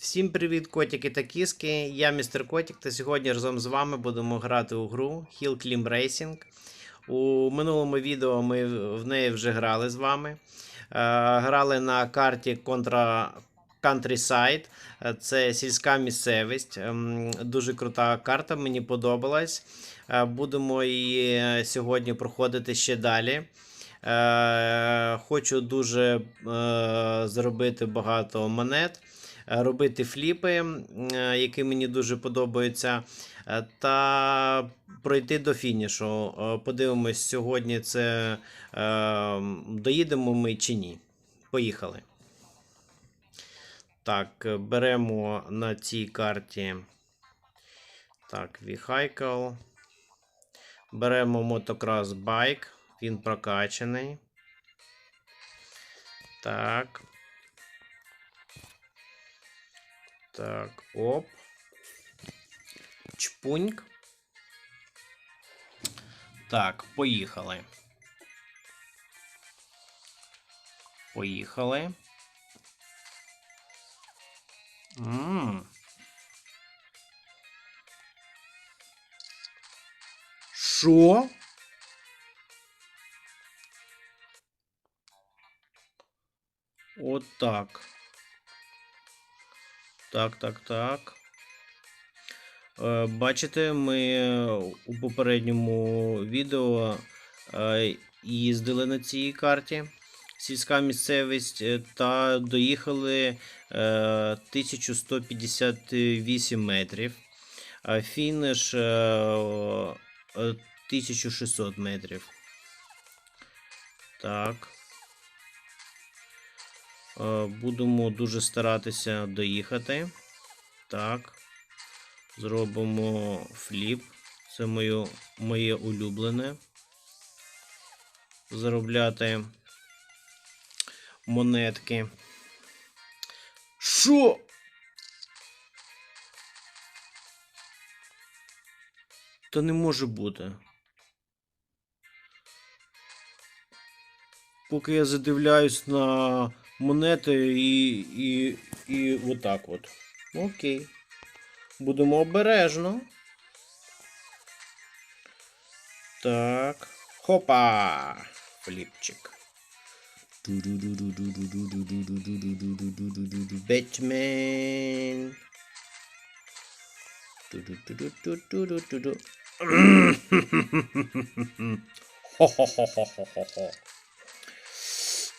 Всім привіт, котики та кіски. Я містер Котик, та сьогодні разом з вами будемо грати у гру Hill Climb Racing. У минулому відео ми в неї вже грали з вами. Е, Грали на карті Contra Countryside. Е, Це сільська місцевість. Ем, Дуже крута карта, мені подобалась. Е, Будемо її сьогодні проходити ще далі. Хочу дуже заробити багато монет робити фліпи, е, які мені дуже подобаються, е, та пройти до фінішу. Е, Подивимось, сьогодні це е, доїдемо ми чи ні. Поїхали. Так, е, беремо на цій карті. Так, Vehicle. Беремо мотокрас байк. Він прокачаний. Так. Так, оп. Чпуньк. Так, поїхали. Поїхали. Ммм. Що? От так. Так, так. Е, Бачите, ми у попередньому відео е, їздили на цій карті. Сільська місцевість е, та доїхали е, 1158 метрів. Фініш е, е, 1600 метрів. Так. Е, Будемо дуже старатися доїхати. Так. Зробимо фліп. Це моє, моє улюблене. Заробляти монетки. Що? Та не може бути. Поки я задивляюсь на монети і, і, і отак от. Окей. Будемо обережно. Так. Хопа! Фліпчик. Бетмен. Хо-хо-хо-хо-хо-хо.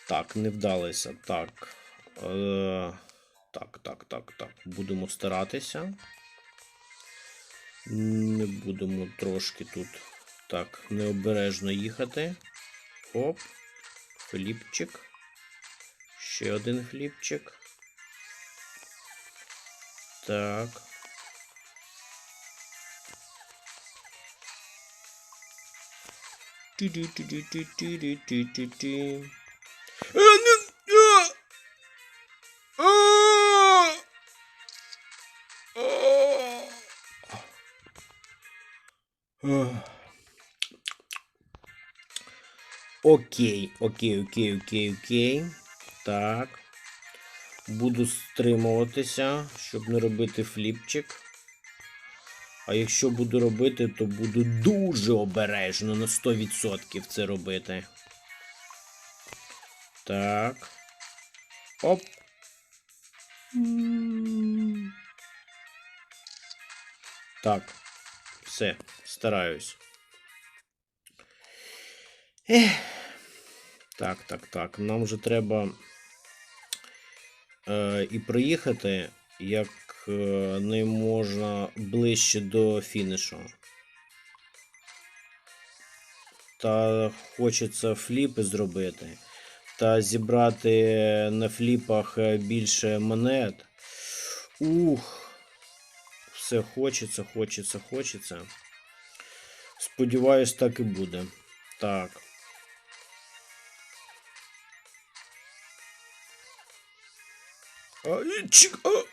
Так, не вдалося. Так. Е, так, так, так, так. Будемо старатися. Не будемо трошки тут так необережно їхати. Оп. Фліпчик. Ще один фліпчик. Так. Ту-ду-ту-ду-ту-ту-ду-ту-ту. Окей, окей, окей, окей, окей. Так. Буду стримуватися, щоб не робити фліпчик. А якщо буду робити, то буду дуже обережно на 100% це робити. Так. Оп. Так. Все, стараюсь. Ех. Так, так, так. Нам вже треба е, і проїхати як е, не можна ближче до фінішу. Та хочеться фліпи зробити. Та зібрати на фліпах е, більше монет. Ух. Все хочеться, хочеться, хочеться. Сподіваюсь, так і буде. Так.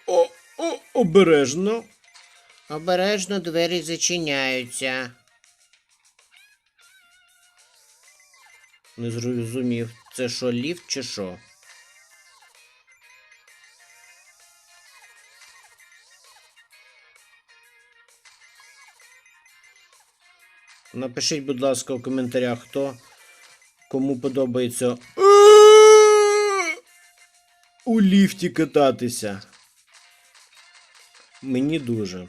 О, о, обережно. Обережно двері зачиняються. Не зрозумів, це що, ліфт чи що? Напишіть, будь ласка, в коментарях, хто кому подобається у ліфті кататися. Мені дуже.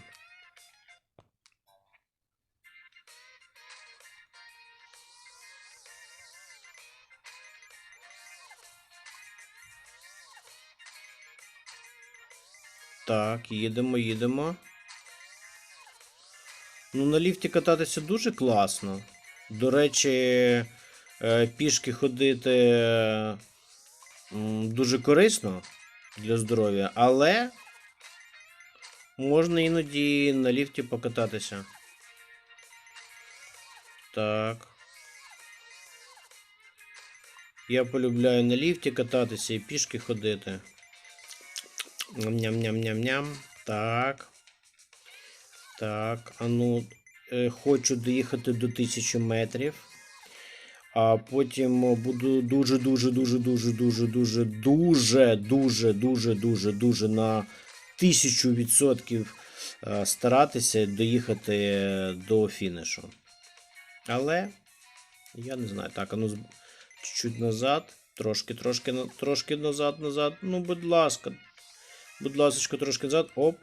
Їдемо, їдемо. Ну, на ліфті кататися дуже класно. До речі, е, пішки ходити дуже корисно для здоров'я, але можна іноді на ліфті покататися. Так. Я полюбляю на ліфті кататися і пішки ходити. Ням-ням-ням-ням. Так. Так, а ну, хочу доїхати до 1000 метрів. А потім буду дуже-дуже-дуже-дуже-дуже-дуже дуже дуже дуже дуже дуже на 1000% старатися доїхати до фінішу. Але я не знаю. Так, ану чуть-чуть назад. Трошки, трошки, трошки назад, назад. Ну, будь ласка. Будь ласка, трошки назад. Оп.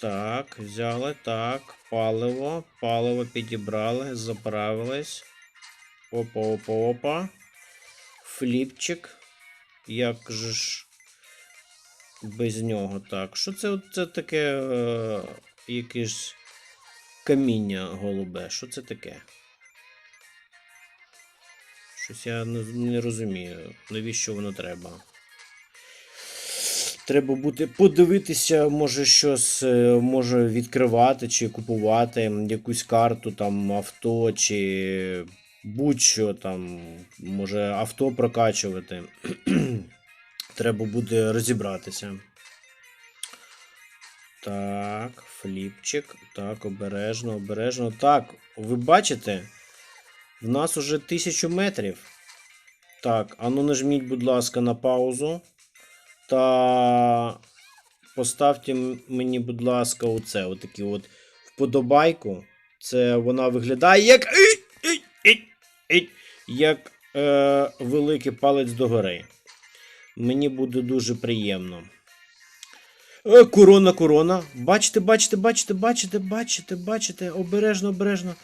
Так, взяли, так, паливо, паливо підібрали, заправились. Опа, опа, опа. Фліпчик. Як же ж без нього так? Що це, це таке е, якесь каміння голубе? Що це таке? Щось я не розумію, навіщо воно треба. Треба буде подивитися, може щось е, може відкривати чи купувати якусь карту, там авто, чи будь-що там, може авто прокачувати. Треба буде розібратися. Так, фліпчик. Так, обережно, обережно. Так, ви бачите? В нас уже 1000 метрів. Так, а ну нажміть, будь ласка, на паузу. Та поставте мені, будь ласка, оце, отакі от вподобайку. Це вона виглядає як. Як е, великий палець догори. Мені буде дуже приємно. Е, корона, корона. Бачите, бачите, бачите, бачите, бачите, бачите. Обережно, обережно.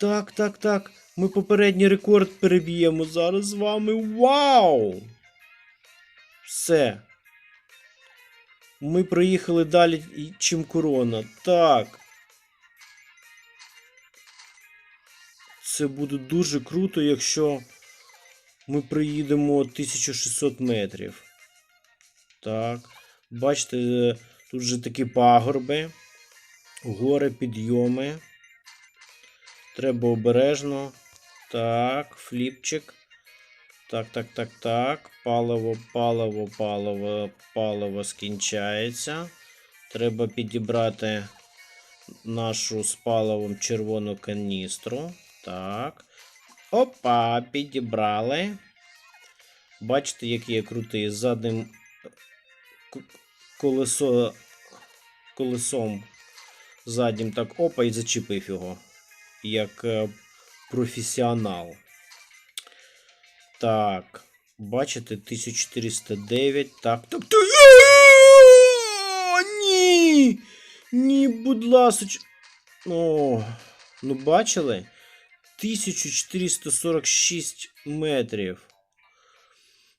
Так, так, так. Ми попередній рекорд переб'ємо зараз з вами. Вау! Все. Ми проїхали далі, чим корона. Так. Це буде дуже круто, якщо ми приїдемо 1600 метрів. Так. Бачите, е, тут вже такі пагорби, гори, підйоми. Треба обережно. Так, фліпчик. Так, так, так, так. Паливо, паливо, паливо, паливо скінчається. Треба підібрати нашу з паливом червону каністру. Так. Опа, підібрали. Бачите, який я крутий. Задним колесо, колесом заднім так опа і зачепив його. Як е, професіонал. Так. Бачите, 1409. Так. Так. Ні! Ні, будь ласоч. О, ну бачили? 1446 метрів.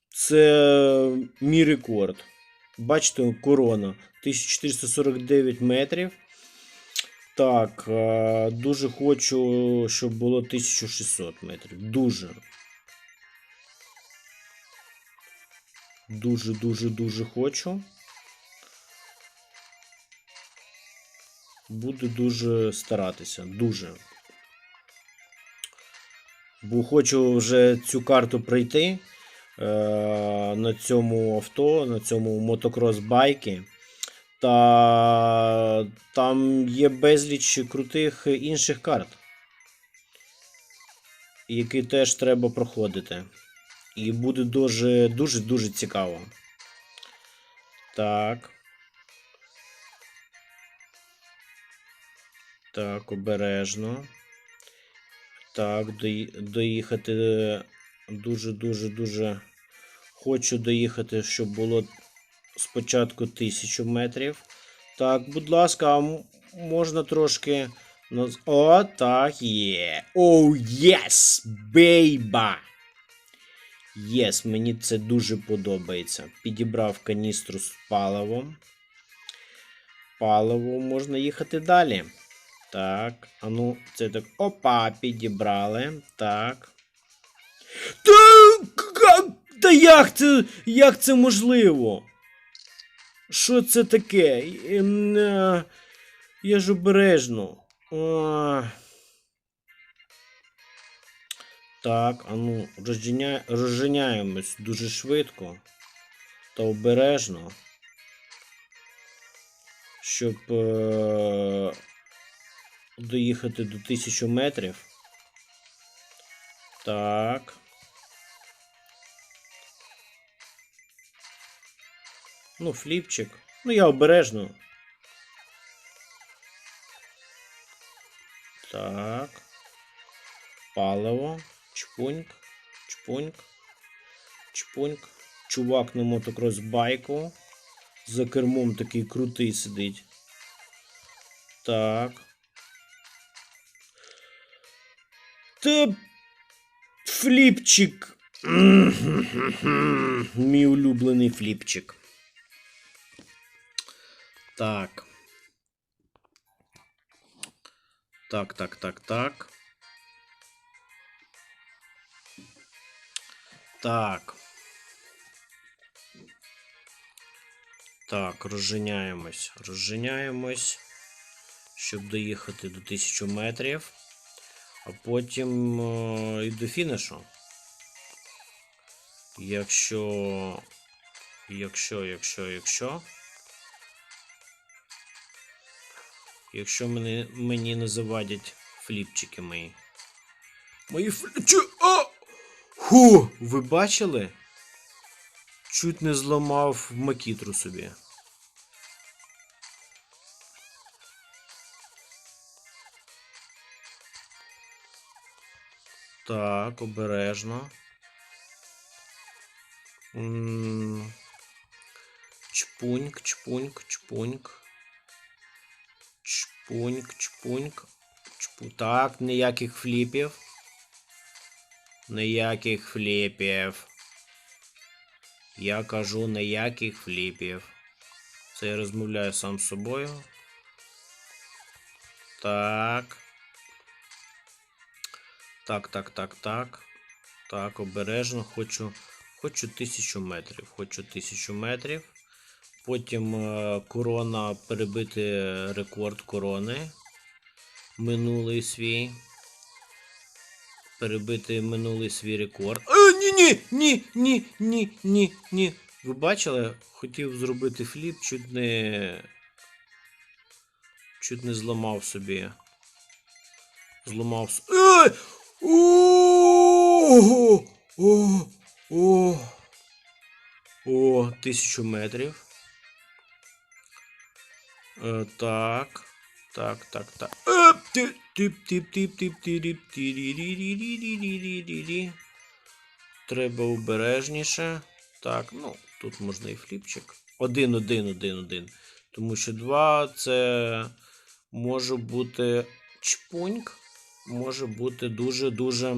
Це мій рекорд. Бачите, корона. 1449 метрів. Так, е, дуже хочу, щоб було 1600 метрів. Дуже. Дуже, дуже, дуже хочу. Буду дуже старатися. Дуже. Бо хочу вже цю карту пройти е, на цьому авто, на цьому мотокрос байки. Та там є безліч крутих інших карт, які теж треба проходити. І буде дуже дуже дуже цікаво. Так. Так, обережно. Так, доїхати е, дуже-дуже дуже. Хочу доїхати, щоб було спочатку 1000 метрів. Так, будь ласка, можна трошки. О, так, є. Оу, єс, бейба! Єс, мені це дуже подобається. Підібрав каністру з паливом. Паливо можна їхати далі. Так, а ну, це так. Опа, підібрали. Так. Та, та як це, як це можливо? Що це таке? Е, Я ж обережно. А. Так, а ну, розженя... розженяємось дуже швидко та обережно. Щоб е... доїхати до 1000 метрів. Так. Ну, фліпчик. Ну, я обережно. Так. Паливо. Чпуньк. Чпуньк. Чпуньк. Чувак на мотокрос байку. За кермом такий крутий сидить. Так. Та фліпчик. Мій улюблений фліпчик. Так. Так, так, так, так. Так. Так, розженяємось. Розженяємось, щоб доїхати до 1000 метрів, а потім е, і до фінішу. Якщо. Якщо, якщо, якщо. Якщо мені, мені не завадять фліпчики мої. Мої фліпчики. А! Ху! Ви бачили? Чуть не зламав макітру собі. Так, обережно. Чпуньк, чпуньк, чпуньк. Чпуньк, чпуньк. Чпу. Так, ніяких фліпів. Ніяких фліпів. Я кажу ніяких фліпів. Це я розмовляю сам з собою. Так. Так, так, так, так. Так, обережно. Хочу. Хочу тисячу метрів. Хочу тисячу метрів. Потім е, корона перебити рекорд корони. Минулий свій. Перебити минулий свій рекорд. А, ні, ні, ні, ні, ні, ні, ні. Ви бачили? Хотів зробити фліп, чуть не. Чуть не зламав собі. Зламав. с- Ей! О! О! О! О, тисячу метрів. Е, так. Так, так, так. Треба обережніше. Так, ну, тут можна і фліпчик. Один, один, один, один. Тому що два це може бути чпуньк. Може бути дуже-дуже.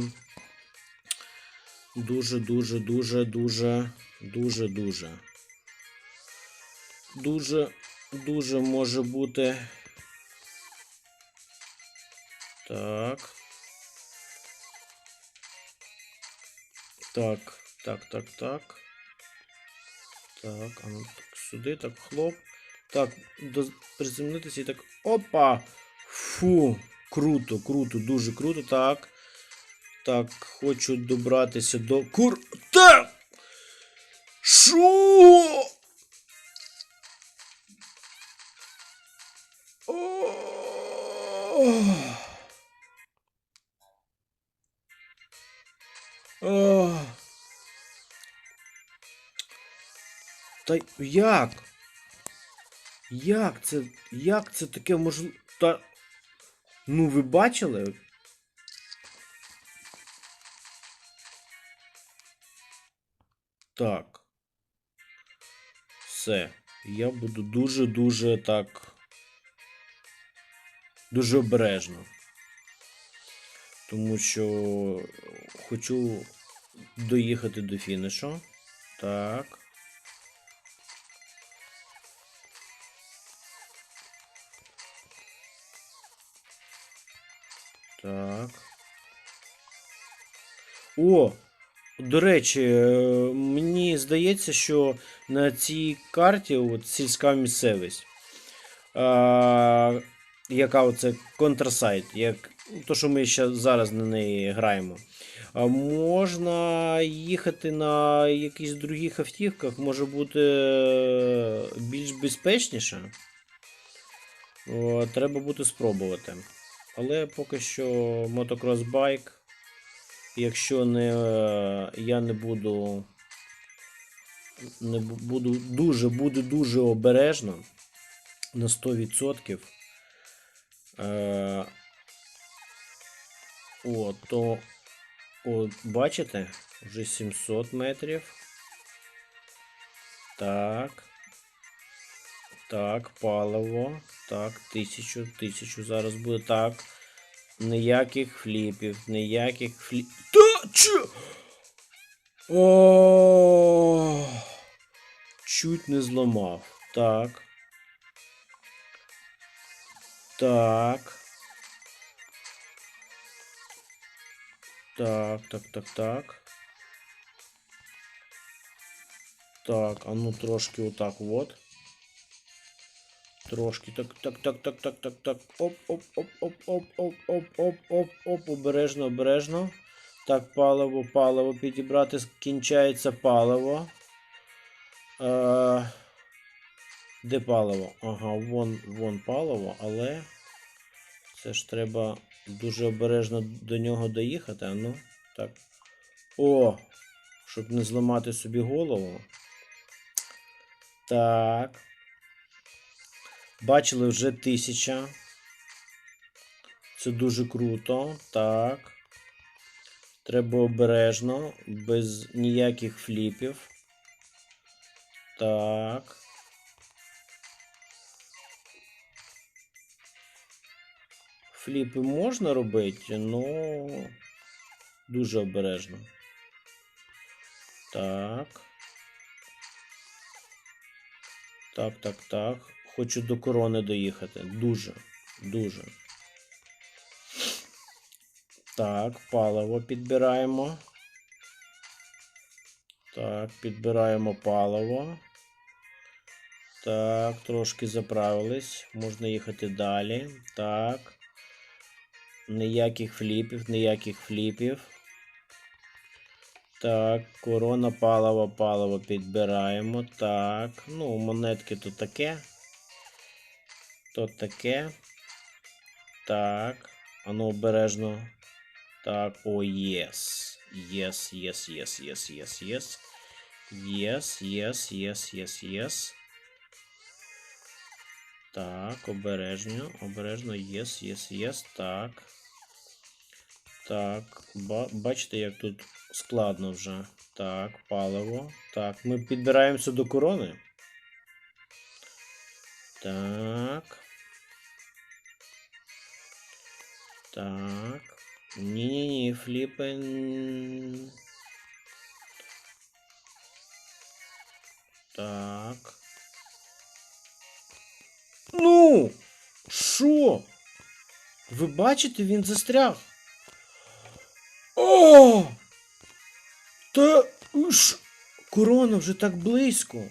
Дуже-дуже, дуже, дуже, дуже, дуже. Дуже, дуже може бути. Так. Так, так, так, так. Так, а ну так сюди, так, хлоп. Так, до, приземлитися і так. Опа! Фу! Круто, круто, дуже круто. Так. Так, хочу добратися до кур. Та! Шо? Та як? Як це? Як це таке можливо? Та. Ну, ви бачили? Так. Все. Я буду дуже-дуже так. Дуже обережно. Тому що хочу доїхати до фінішу. Так. Так. О! До речі, е, мені здається, що на цій карті от, сільська місцевість. А, яка оце контрсайт, як то, що ми ще зараз на неї граємо. А можна їхати на якісь других автівках, може бути е, більш безпечніше. О, треба буде спробувати. Але поки що мотокрос байк. Якщо не, е, я не буду. Не буду дуже, буду дуже обережно на 100%. Е, о, то, от, бачите, вже 700 метрів. Так. Так, паливо. Так, 1000, 1000 зараз буде. Так. Ніяких фліпів, ніяких фліп. Та чо? О, чуть не зламав. Так. Так. Так, так, так, так. Так, а ну трошки отак от. Трошки так, так, так, так, так, так, так. Оп, оп, оп, оп, оп, оп, оп, оп, оп, оп, обережно, обережно. Так, паливо, паливо підібрати, кінчається паливо. Е, де паливо? Ага, вон, вон паливо, але це ж треба дуже обережно до нього доїхати. Ну, так. О! Щоб не зламати собі голову. Так. Бачили вже тисяча. Це дуже круто. Так. Треба обережно, без ніяких фліпів. Так. Фліпи можна робити, але дуже обережно. Так. Так, так, так. Хочу до корони доїхати. Дуже, дуже. Так, паливо підбираємо. Так, підбираємо паливо. Так, трошки заправились. Можна їхати далі. Так. Ніяких фліпів, ніяких фліпів. Так, корона, паливо, паливо підбираємо. Так. Ну, монетки то таке. То таке. Так. Ану обережно. Так, о, єс. Єс, єс, єс, єс, єс, єс. Єс, єс, єс, єс, єс. Так, обережно, обережно, єс, єс, єс, так. Так, бачите, як тут складно вже. Так, паливо. Так, ми підбираємося до корони. Так. Так. Ні-ні-ні, фліпи. н- Так. Ну! Що? Ви бачите, він застряг. О! Та ж корона вже так близько.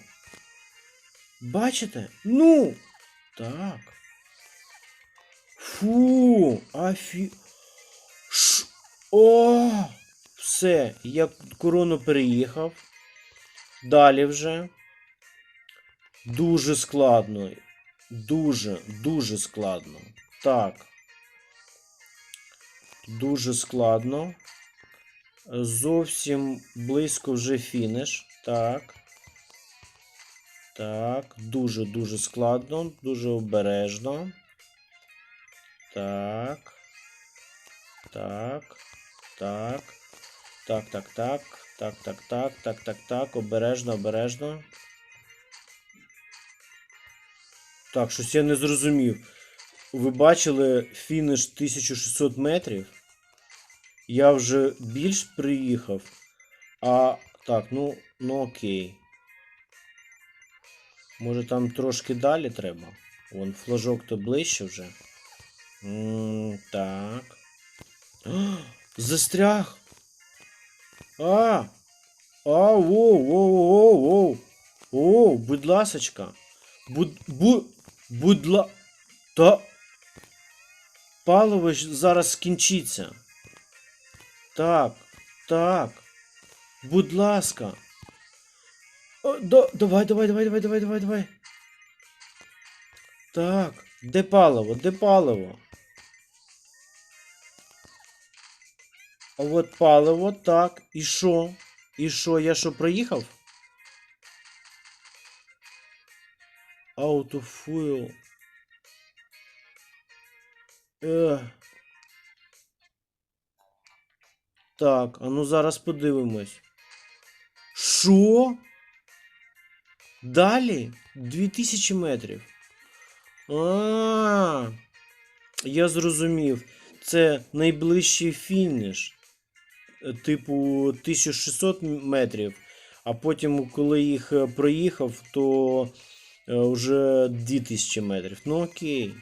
Бачите? Ну! Так. Фу, афі. Ш... О! Все, я корону переїхав. Далі вже. Дуже складно. Дуже, дуже складно. Так. Дуже складно. Зовсім близько вже фініш. Так. Так, дуже-дуже складно, дуже обережно. Так. Так. Так. Так, так, так. Так, так, так, так, так, так. Обережно, обережно. Так, щось я не зрозумів. Ви бачили фініш 1600 метрів? Я вже більш приїхав. А. Так, ну, ну окей. Може там трошки далі треба? Вон флажок то ближче вже. М так. Застряг! А! А, воу, воу, воу, воу. О, будь ласочка. Буд, бу, будь ла... Та... Паливо зараз скінчиться. Так, так. Будь ласка. О, да, давай, давай, давай, давай, давай, давай, давай. Так, де паливо, де паливо? От паливо, так. І що? І що, я що, проїхав? Autofuel. Ех. Так, а ну зараз подивимось. Що? Далі? 2000 метрів. А, я зрозумів. Це найближчий фініш. Типу 1600 метрів. А потім, коли їх е, проїхав, то е, вже 2000 метрів. Ну окей.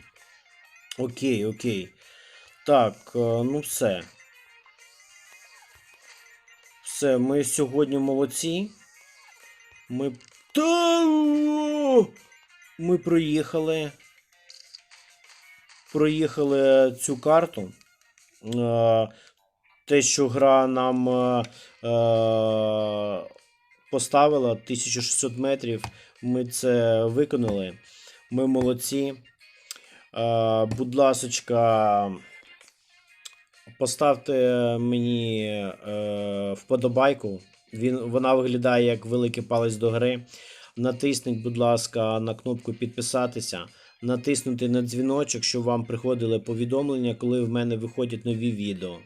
Окей, окей. Так, е, ну все. Все, ми сьогодні молодці. Ми. Та! Ми проїхали. Проїхали цю карту. Те, що гра нам е, е, поставила 1600 метрів, ми це виконали. Ми молодці. Е, Будь ласочка, поставте мені е, вподобайку. Він, вона виглядає як великий палець до гри. Натисніть, будь ласка, на кнопку підписатися, натиснути на дзвіночок, щоб вам приходили повідомлення, коли в мене виходять нові відео.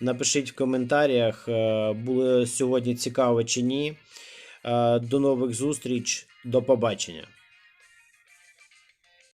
Напишіть в коментарях, е, було сьогодні цікаво чи ні. Е, До нових зустріч, до побачення.